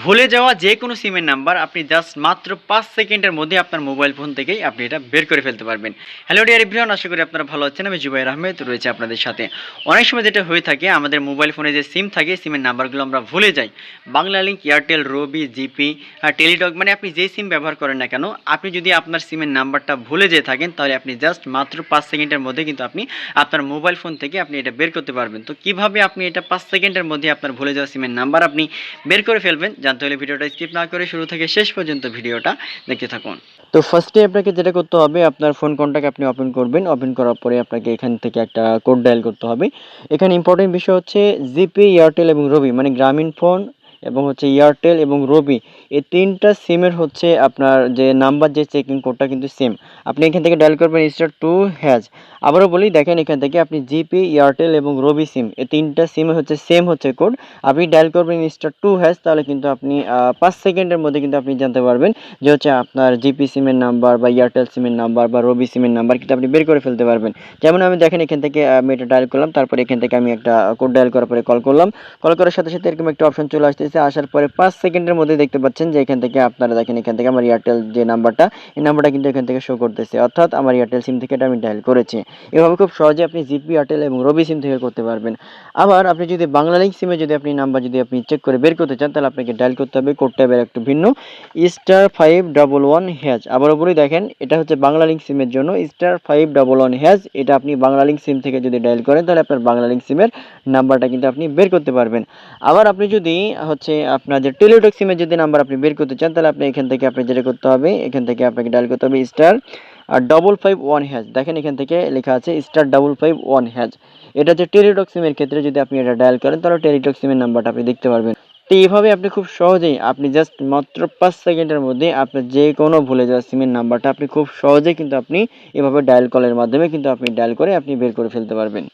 ভুলে যাওয়া যে কোনো সিমের নাম্বার আপনি জাস্ট মাত্র পাঁচ সেকেন্ডের মধ্যে আপনার মোবাইল ফোন থেকেই আপনি এটা বের করে ফেলতে পারবেন। হ্যালো ডিয়ার ইব্রিয়ান আশা করি আপনারা ভালো আছেন। আমি জুবাইর আহমেদ, রয়েছে আপনাদের সাথে। অনেক সময় যেটা হয়ে থাকে, আমাদের মোবাইল ফোনে যে সিম থাকে সিমের নাম্বারগুলো আমরা ভুলে যাই। Banglalink Airtel Robi GP আর টেলিটক মানে আপনি যে সিম ব্যবহার করেন না কেন, আপনি যদি আপনার সিমের নাম্বারটা ভুলে যেয়ে থাকেন, তাহলে আপনি জাস্ট মাত্র পাঁচ সেকেন্ডের মধ্যে কিন্তু আপনি আপনার মোবাইল ফোন থেকে আপনি এটা বের করতে পারবেন। তো কীভাবে আপনি এটা পাঁচ সেকেন্ডের মধ্যে আপনার ভুলে যাওয়া সিমের নাম্বার আপনি বের করে ফেলবেন জানতে হলে ভিডিওটা স্কিপ না করে শুরু থেকে শেষ পর্যন্ত ভিডিওটা দেখতে থাকুন। তো ফার্স্টে আপনাকে যেটা করতে হবে, আপনার ফোন কন্ট্যাক্ট আপনি ওপেন করবেন ওপেন করার পরে আপনাকে এখান থেকে একটা কোড ডায়াল করতে হবে। এখানে ইম্পর্টেন্ট বিষয় হচ্ছে জিপে এয়ারটেল এবং রবি মানে গ্রামীণ ফোন এবং হচ্ছে এয়ারটেল এবং রবি এই তিনটা সিমের হচ্ছে আপনার যে নাম্বার যে চেকিং কোডটা কিন্তু সেম আপনি এখান থেকে ডায়াল করবেন স্টার টু হ্যাজ আবারও বলি, দেখেন এখান থেকে আপনি জিপি এয়ারটেল এবং রবি সিম এই তিনটা সিমে হচ্ছে সেম হচ্ছে কোড আপনি ডায়াল করবেন স্টার টু হ্যাজ তাহলে কিন্তু আপনি পাঁচ সেকেন্ডের মধ্যে কিন্তু আপনি জানতে পারবেন যে হচ্ছে আপনার জিপি সিমের নাম্বার বা এয়ারটেল সিমের নাম্বার বা রবি সিমের নাম্বার কিন্তু আপনি বের করে ফেলতে পারবেন। যেমন আমি দেখেন এখান থেকে আমি এটা ডায়াল করলাম, তারপরে এখান থেকে আমি একটা কোড ডায়াল করার পরে কল করলাম। কল করার সাথে সাথে এরকম একটা অপশন চলে আসতেছে আসার পরে পাঁচ সেকেন্ডের মধ্যে দেখতে পাচ্ছেন যে এখান থেকে আপনারা দেখেন, এখান থেকে আমার এয়ারটেল যে নাম্বারটা, এই নাম্বারটা কিন্তু এখান থেকে শো করতেছে। অর্থাৎ আমার এয়ারটেল সিম থেকে আমি ডায়াল করেছি। এভাবে খুব সহজে আপনি জিপি এয়ারটেল এবং রবি সিম থেকে করতে পারবেন। আবার আপনি যদি বাংলা লিঙ্ক সিমে যদি আপনি নাম্বার যদি আপনি চেক করে বের করতে চান, তাহলে আপনাকে ডায়াল করতে হবে। কোড ট্যাবের একটু ভিন্ন। Star five double one hash আবার বলি দেখেন, এটা হচ্ছে বাংলা লিঙ্ক সিমের জন্য star five double one hash এটা আপনি বাংলা লিঙ্ক সিম থেকে যদি ডায়াল করেন, তাহলে আপনার বাংলা লিঙ্ক সিমের নাম্বারটা কিন্তু আপনি বের করতে পারবেন। আবার আপনি যদি হচ্ছে আপনার যে টেলিটক সিমের যদি নাম্বার আপনি বের করতে চান, তাহলে আপনি এখান থেকে আপনি যেটা করতে হবে, এখান থেকে আপনাকে ডায়াল করতে হবে স্টার আর ডবল ফাইভ ওয়ান হ্যাজ দেখেন এখান থেকে লেখা আছে star double five one hash এটা হচ্ছে টেলিটক সিমের ক্ষেত্রে যদি আপনি এটা ডায়াল করেন, তাহলে টেলিটক সিমের নাম্বারটা আপনি দেখতে পারবেন। তো এইভাবে আপনি খুব সহজেই, আপনি জাস্ট মাত্র পাঁচ সেকেন্ডের মধ্যে আপনার যে কোনো ভুলে যাওয়া সিমের নাম্বারটা আপনি খুব সহজেই কিন্তু আপনি এভাবে ডায়াল কলের মাধ্যমে কিন্তু আপনি ডায়াল করে আপনি বের করে ফেলতে পারবেন।